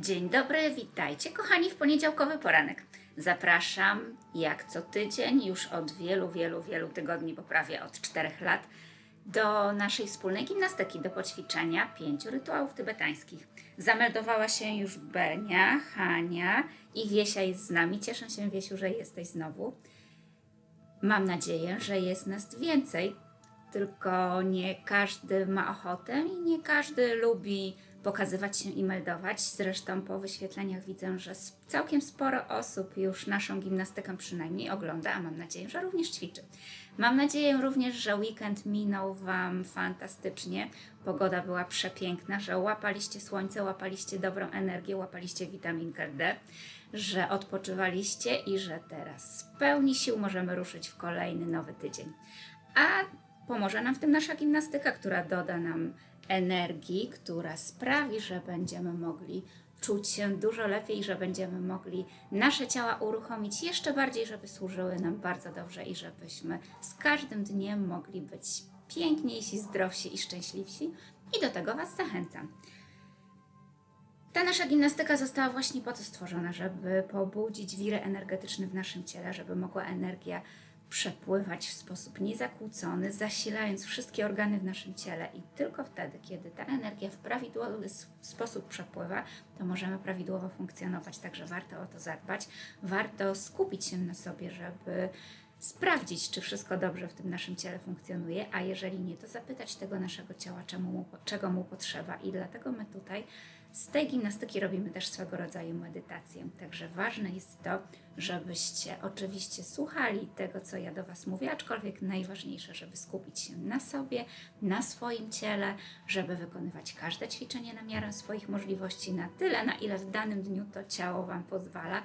Dzień dobry, witajcie kochani w poniedziałkowy poranek. Zapraszam jak co tydzień, już od wielu, wielu, wielu tygodni, bo prawie od czterech lat, do naszej wspólnej gimnastyki, do poćwiczenia pięciu rytuałów tybetańskich. Zameldowała się już Benia, Hania i Wiesia jest z nami. Cieszę się, Wiesiu, że jesteś znowu. Mam nadzieję, że jest nas więcej, tylko nie każdy ma ochotę i nie każdy lubi pokazywać się i meldować. Zresztą po wyświetleniach widzę, że całkiem sporo osób już naszą gimnastykę przynajmniej ogląda, a mam nadzieję, że również ćwiczy. Mam nadzieję również, że weekend minął Wam fantastycznie. Pogoda była przepiękna, że łapaliście słońce, łapaliście dobrą energię, łapaliście witaminkę D, że odpoczywaliście i że teraz z pełni sił możemy ruszyć w kolejny nowy tydzień. A pomoże nam w tym nasza gimnastyka, która doda nam energii, która sprawi, że będziemy mogli czuć się dużo lepiej, że będziemy mogli nasze ciała uruchomić jeszcze bardziej, żeby służyły nam bardzo dobrze i żebyśmy z każdym dniem mogli być piękniejsi, zdrowsi i szczęśliwsi. I do tego Was zachęcam. Ta nasza gimnastyka została właśnie po to stworzona, żeby pobudzić wirę energetyczny w naszym ciele, żeby mogła energia przepływać w sposób niezakłócony, zasilając wszystkie organy w naszym ciele. I tylko wtedy, kiedy ta energia w prawidłowy sposób przepływa, to możemy prawidłowo funkcjonować. Także warto o to zadbać, warto skupić się na sobie, żeby sprawdzić, czy wszystko dobrze w tym naszym ciele funkcjonuje, a jeżeli nie, to zapytać tego naszego ciała, czemu mu, czego mu potrzeba. I dlatego my tutaj z tej gimnastyki robimy też swego rodzaju medytację. Także ważne jest to, żebyście oczywiście słuchali tego, co ja do Was mówię, aczkolwiek najważniejsze, żeby skupić się na sobie, na swoim ciele, żeby wykonywać każde ćwiczenie na miarę swoich możliwości, na tyle, na ile w danym dniu to ciało Wam pozwala.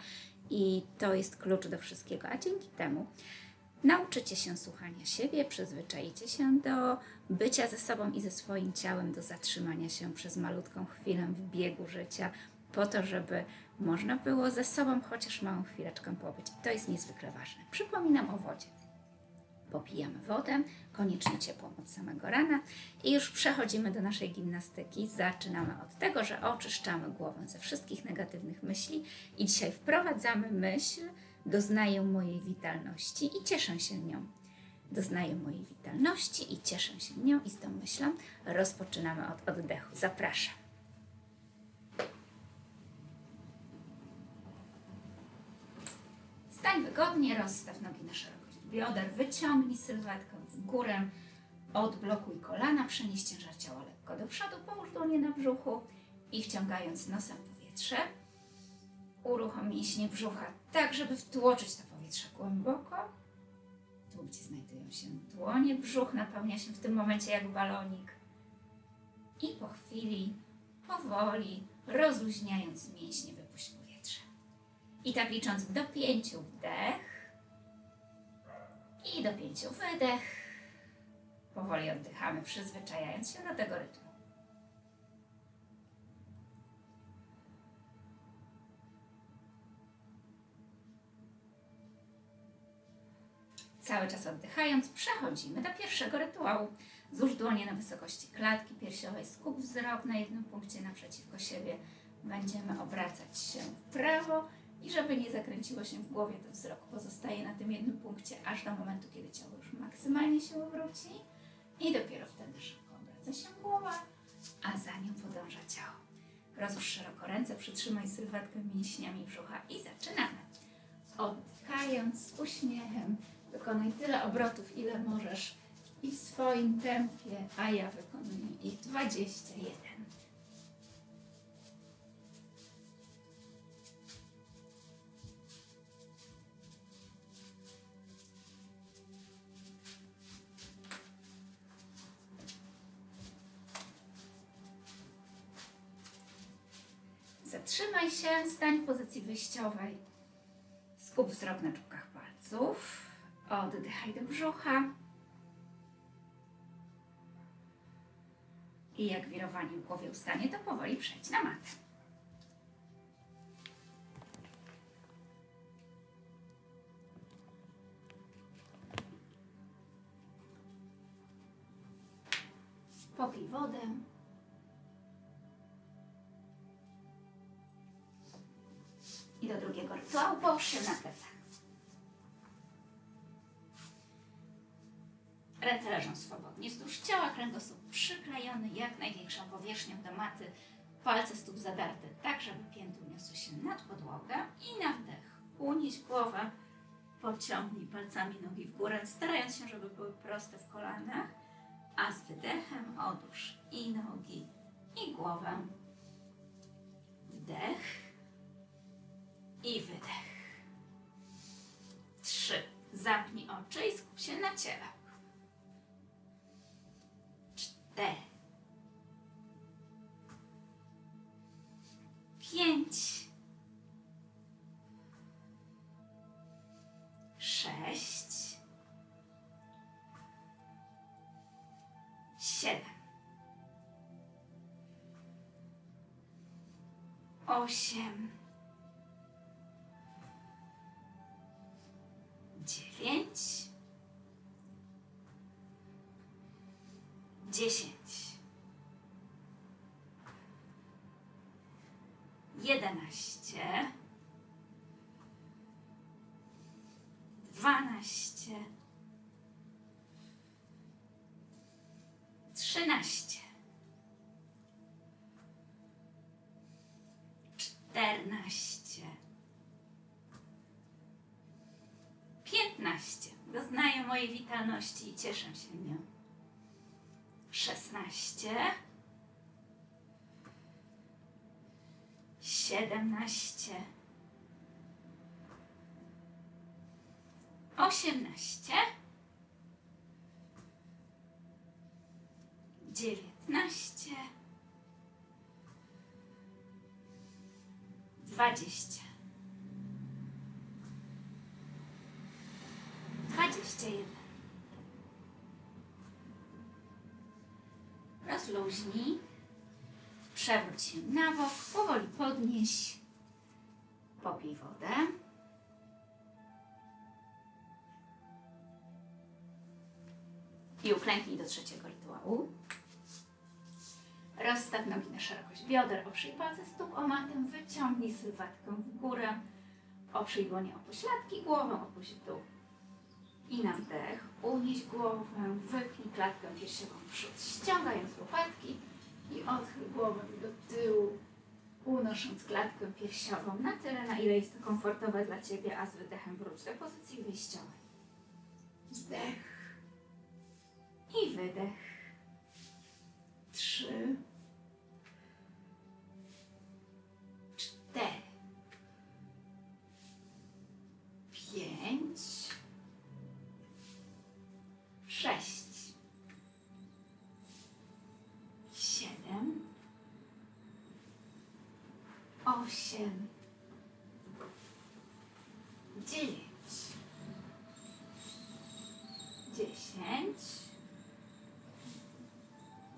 I to jest klucz do wszystkiego. A dzięki temu Nauczycie się słuchania siebie, przyzwyczajicie się do bycia ze sobą i ze swoim ciałem, do zatrzymania się przez malutką chwilę w biegu życia, po to, żeby można było ze sobą chociaż małą chwileczkę pobyć. To jest niezwykle ważne. Przypominam o wodzie. Popijamy wodę, koniecznie ciepłą od samego rana i już przechodzimy do naszej gimnastyki. Zaczynamy od tego, że oczyszczamy głowę ze wszystkich negatywnych myśli i dzisiaj wprowadzamy myśl, doznaję mojej witalności i cieszę się nią. Doznaję mojej witalności i cieszę się nią i z tą myślą rozpoczynamy od oddechu. Zapraszam. Stań wygodnie, rozstaw nogi na szerokość bioder, wyciągnij sylwetkę w górę, odblokuj kolana, przenieś ciężar ciała lekko do przodu, połóż dłonie na brzuchu i wciągając nosem powietrze, uruchom mięśnie brzucha tak, żeby wtłoczyć to powietrze głęboko. Tu, gdzie znajdują się dłonie, brzuch napełnia się w tym momencie jak balonik. I po chwili, powoli, rozluźniając mięśnie, wypuść powietrze. I tak licząc do pięciu wdech i do pięciu wydech. Powoli oddychamy, przyzwyczajając się do tego rytmu. Cały czas oddychając, przechodzimy do pierwszego rytuału. Złóż dłonie na wysokości klatki piersiowej, skup wzrok na jednym punkcie naprzeciwko siebie. Będziemy obracać się w prawo i żeby nie zakręciło się w głowie, to wzrok pozostaje na tym jednym punkcie, aż do momentu, kiedy ciało już maksymalnie się obróci. I dopiero wtedy szybko obraca się głowa, a za nią podąża ciało. Rozłóż szeroko ręce, przytrzymaj sylwetkę mięśniami brzucha i zaczynamy. Oddychając z uśmiechem, wykonuj tyle obrotów, ile możesz i w swoim tempie, a ja wykonuję ich 21. Zatrzymaj się, stań w pozycji wyjściowej. Skup wzrok na czubkach palców. Oddychaj do brzucha. I jak wirowanie w głowie ustanie, to powoli przejdź na matę. Popij wodę. I do drugiego rytuału połóż się na plecach. Ręce leżą swobodnie wzdłuż ciała, kręgosłup przyklejony jak największą powierzchnią do maty, palce stóp zadarte tak, żeby pięty uniosły się nad podłogę i na wdech unieś głowę, podciągnij palcami nogi w górę, starając się, żeby były proste w kolanach, a z wydechem odłóż i nogi, i głowę. Wdech i wydech. Trzy. Zamknij oczy i skup się na ciele. Cztery. Pięć. Sześć. Siedem. Osiem. 15. 15. Doznaję mojej witalności i cieszę się nią. 16. 17. 18. 19. Dwadzieścia. Dwadzieścia jeden. Rozluźnij. Przewróć się na bok, powoli podnieś. Popij wodę. I uklęknij do trzeciego rytuału. Rozstaw nogi na szerokość bioder, oprzyj palce stóp o matę, wyciągnij sylwetkę w górę, oprzyj dłonie o pośladki, głowę opuść w dół. I na wdech unieś głowę, wypnij klatkę piersiową w przód, ściągając łopatki i odchyl głowę do tyłu, unosząc klatkę piersiową na tyle, na ile jest to komfortowe dla Ciebie, a z wydechem wróć do pozycji wyjściowej. Wdech i wydech. Trzy,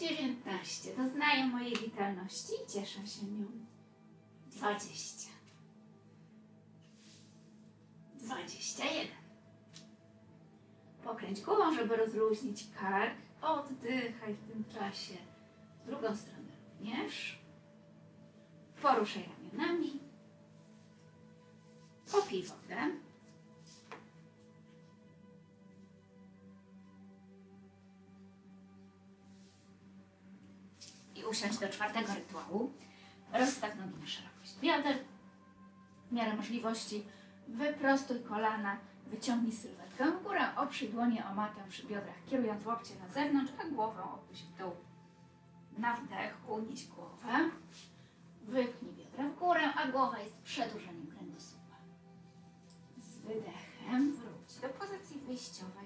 dziewiętnaście. Doznaję mojej witalności i cieszę się nią. Dwadzieścia. Dwadzieścia jeden. Pokręć głową, żeby rozluźnić kark. Oddychaj w tym czasie. W drugą stronę również. Poruszaj ramionami. Popij wodę. Usiądź do czwartego rytuału. Rozstaw nogi na szerokość bioder. W miarę możliwości wyprostuj kolana, wyciągnij sylwetkę w górę, oprzyj dłonie o matę przy biodrach, kierując łokcie na zewnątrz, a głowę opuść w dół. Na wdech unieś głowę, wypnij biodra w górę, a głowa jest przedłużeniem kręgosłupa. Z wydechem wróć do pozycji wyjściowej.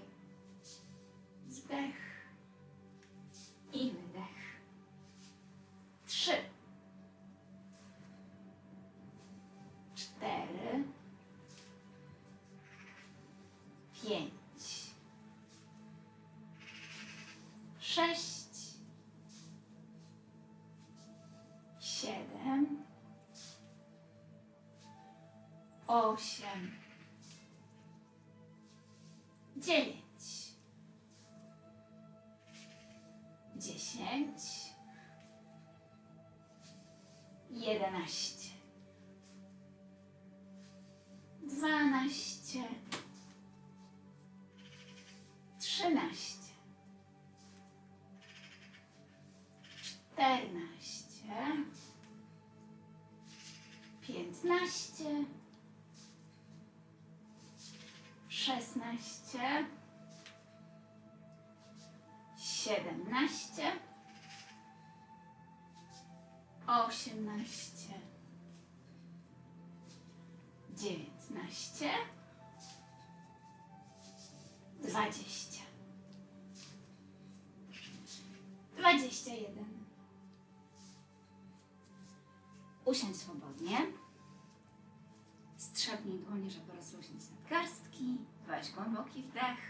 Osiem, dziewięć, dziesięć, jedenaście, dwanaście, siedemnaście, osiemnaście, dziewiętnaście, dwadzieścia, dwadzieścia jeden. Usiądź swobodnie. Strzepnij dłonie, żeby rozluźnić nadgarstki. Weź głęboki wdech.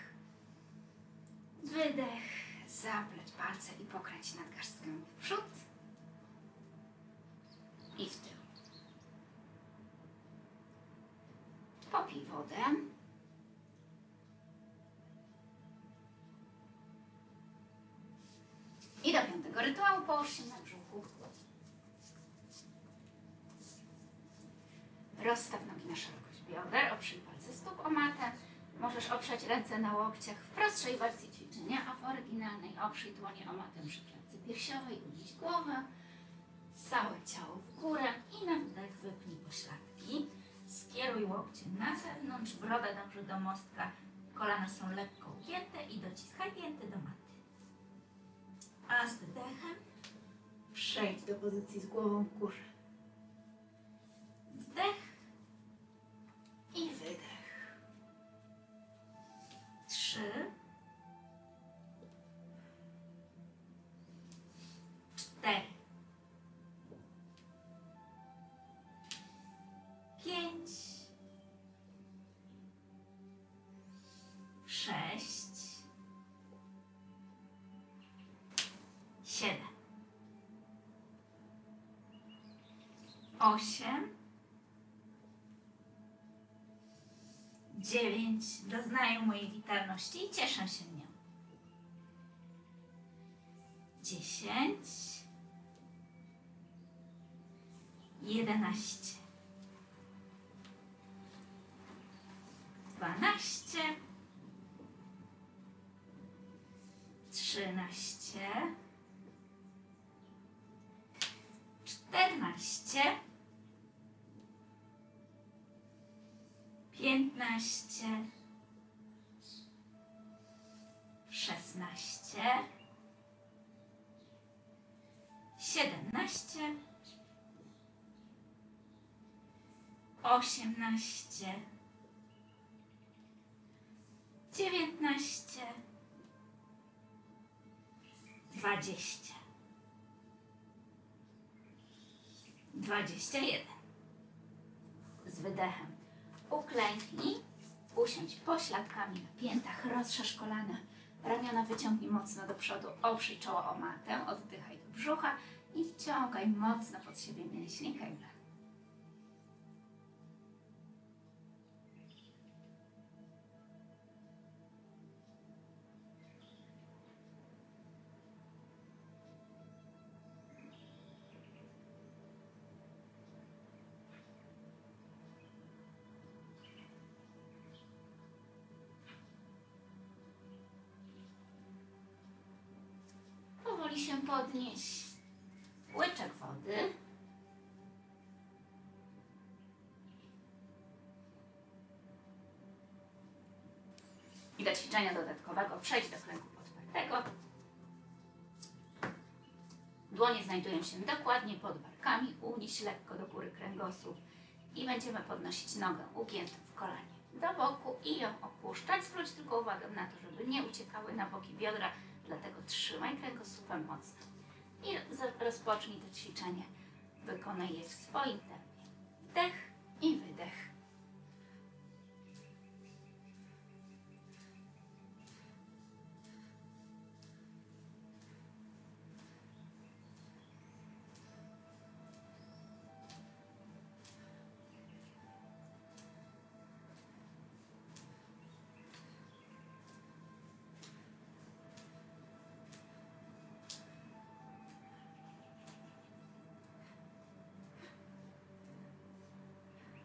Zapleć palce i pokręć nadgarstkami w przód i w tył. Popij wodę. I do piątego rytuału połóż się na brzuchu. Rozstaw nogi na szerokość bioder, oprzyj palce stóp o matę. Możesz oprzeć ręce na łokciach w prostszej wersji a w oryginalnej oprzyj dłonie o matę przy klatce piersiowej, unieś głowę, całe ciało w górę i na wdech wypnij pośladki. Skieruj łokcie na zewnątrz, broda dąży do mostka, kolana są lekko ugięte i dociskaj pięty do maty. A z wydechem przejdź do pozycji z głową w górze. Wdech i wydech. Trzy. Osiem. Dziewięć. Doznaję mojej witalności i cieszę się nią. Dziesięć. Jedenaście. Dwanaście. Trzynaście. Czternaście. Piętnaście, szesnaście, siedemnaście, osiemnaście, dziewiętnaście, dwadzieścia, dwadzieścia jeden. Z wydechem. Uklęknij, usiądź pośladkami na piętach, rozszerz kolana, ramiona wyciągnij mocno do przodu, oprzyj czoło o matę, oddychaj do brzucha i wciągaj mocno pod siebie mięśnie kegla. Powoli się podnieś. Łyczek wody. I do ćwiczenia dodatkowego przejdź do klęku podpartego. Dłonie znajdują się dokładnie pod barkami. Unieś lekko do góry kręgosłup i będziemy podnosić nogę ugiętą w kolanie do boku i ją opuszczać. Zwróć tylko uwagę na to, żeby nie uciekały na boki biodra, dlatego trzymaj kręgosłupem mocno. I rozpocznij to ćwiczenie. Wykonaj je w swoim tempie. Wdech i wydech.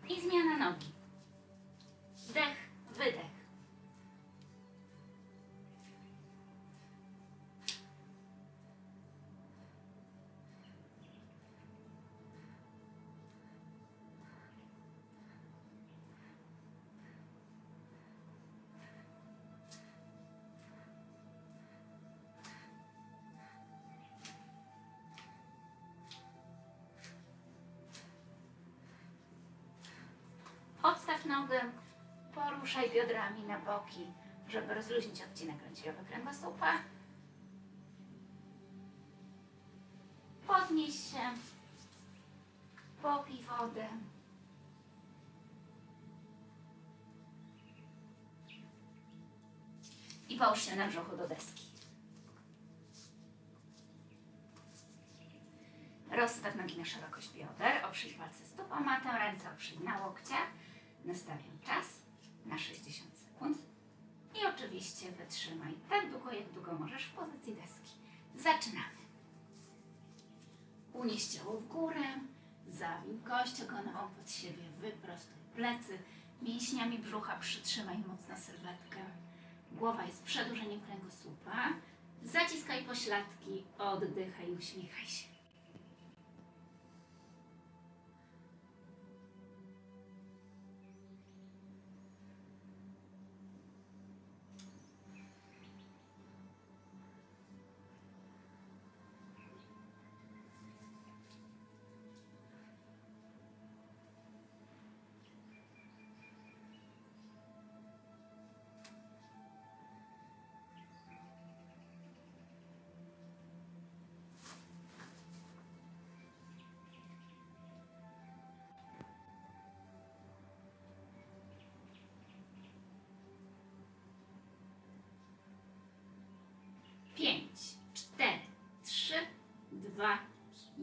I zmiana nogi. Nogę, poruszaj biodrami na boki, żeby rozluźnić odcinek lędźwiowy kręgosłupa. Podnieś się, popij wodę. I połóż się na brzuchu do deski. Rozstaw nogi na szerokość bioder, oprzyj palce stóp o matę, ręce oprzyj na łokciach. Nastawiam czas na 60 sekund. I oczywiście wytrzymaj tak długo, jak długo możesz w pozycji deski. Zaczynamy. Unieś ciało w górę, zawił kość ogonową pod siebie, wyprostuj plecy, mięśniami brzucha przytrzymaj mocno sylwetkę. Głowa jest przedłużeniem kręgosłupa. Zaciskaj pośladki, oddychaj uśmiechaj się.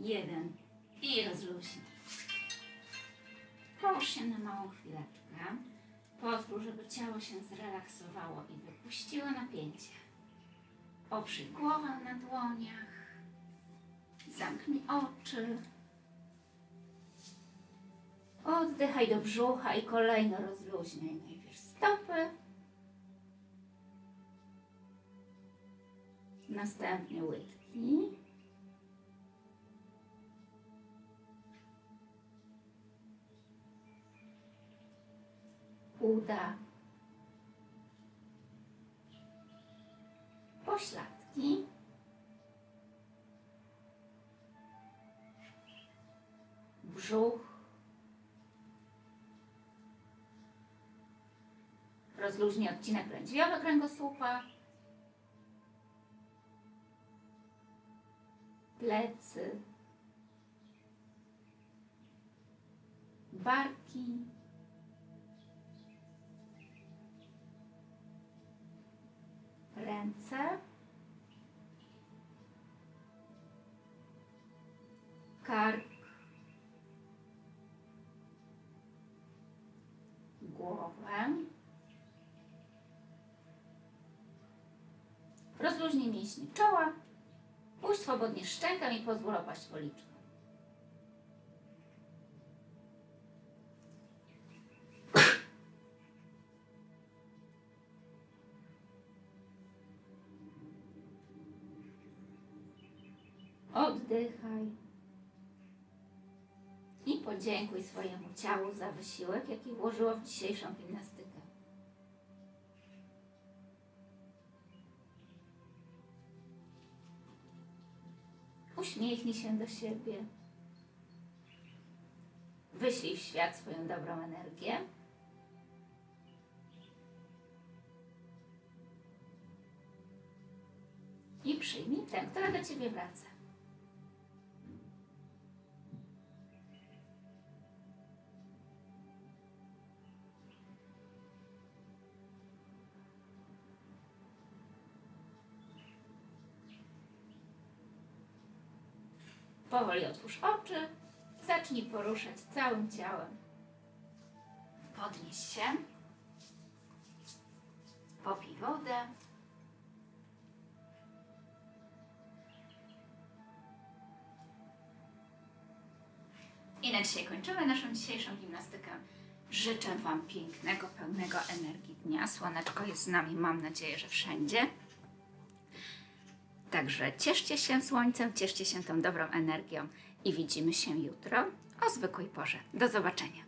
Jeden i rozluźnij. Połóż się na małą chwileczkę. Pozwól, żeby ciało się zrelaksowało i wypuściło napięcie. Oprzyj głowę na dłoniach. Zamknij oczy. Oddychaj do brzucha i kolejno rozluźniaj najpierw stopy. Następnie łydki. Uda. Pośladki. Brzuch. Rozluźnij odcinek lędźwiowy kręgosłupa. plecy, barki, ręce, kark, głowę. Rozluźnij mięśnie czoła. Puść swobodnie szczękę i pozwól opaść policzkom. Swojemu ciału za wysiłek, jaki włożyło w dzisiejszą gimnastykę. Uśmiechnij się do siebie. Wyślij w świat swoją dobrą energię. I przyjmij tę, która do ciebie wraca. Powoli otwórz oczy, zacznij poruszać całym ciałem. Podnieś się, popij wodę. I na dzisiaj kończymy naszą dzisiejszą gimnastykę. Życzę Wam pięknego, pełnego energii dnia. Słoneczko jest z nami, mam nadzieję, że wszędzie. Także cieszcie się słońcem, cieszcie się tą dobrą energią i widzimy się jutro o zwykłej porze. Do zobaczenia.